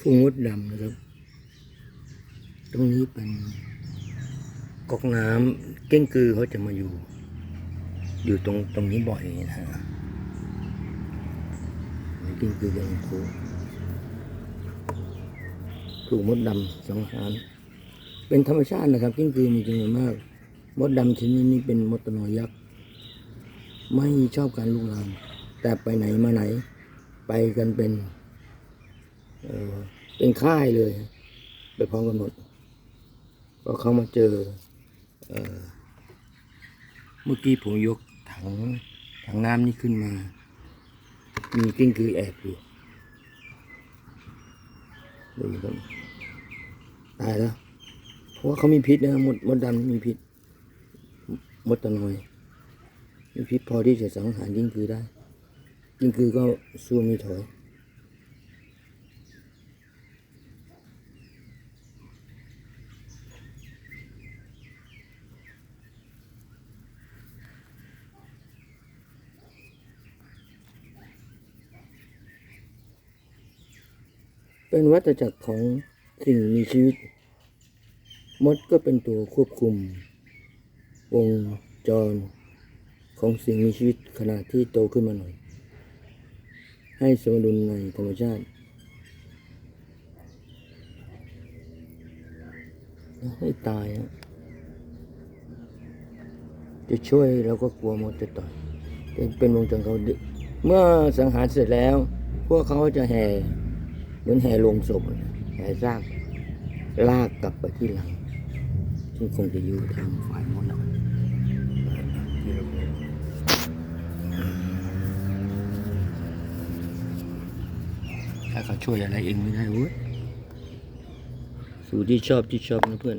ฟูงมดดำนะครับ ตรงนี้เป็นกอกน้ำเก้งกือเขาจะมาอยู่ อยู่ตรงตรงนี้บ่อยนะฮะนี่เก้งกือกำลังถูกถูกมดดำสังหารเป็นธรรมชาตินะครับเก้งกือมีจำนวนมาก มดดำชนิดนี้เป็นมดตะนอยยักษ์ไม่ชอบการลุกลามแต่ไปไหนมาไหน ไปกันเป็น เป็นค่ายเลยไปพร้อมกันหมดก็เขามาเจอเอเมื่อกี้ผมยกถังถังน้ำนี่ขึ้นมา มีกิ้งกือแอบอยู่ดูกันตายแล้วเพราะว่าเขามีพิษนะมดมดดำมีพิษมดตะนอยมีพิษพอที่จะสังหารกิ้งกือได้กิ้งกือก็สู้ไม่ถอย เป็นวัฏจักรของสิ่งมีชีวิต มดก็เป็นตัวควบคุม วงจร ของสิ่งมีชีวิตขณะที่โตขึ้นมาหน่อย ให้สมดุลในธรรมชาติให้ตายฮะจะช่วยเราก็กลัวมดจะต่อยเป็นวงจรเขาเมื่อสังหารเสร็จแล้ว พวกเขาจะแห่ เหมือนแห่ลงศพนะแห่ซากลากกลับไปที่หลัง ซึ่งคงจะอยู่ทางฝ่ายมนต์นะที่เราถ้าเขาช่วยอะไรเองไม่ได้เว้ยสู่ที่ชอบที่ชอบนะเพื่อน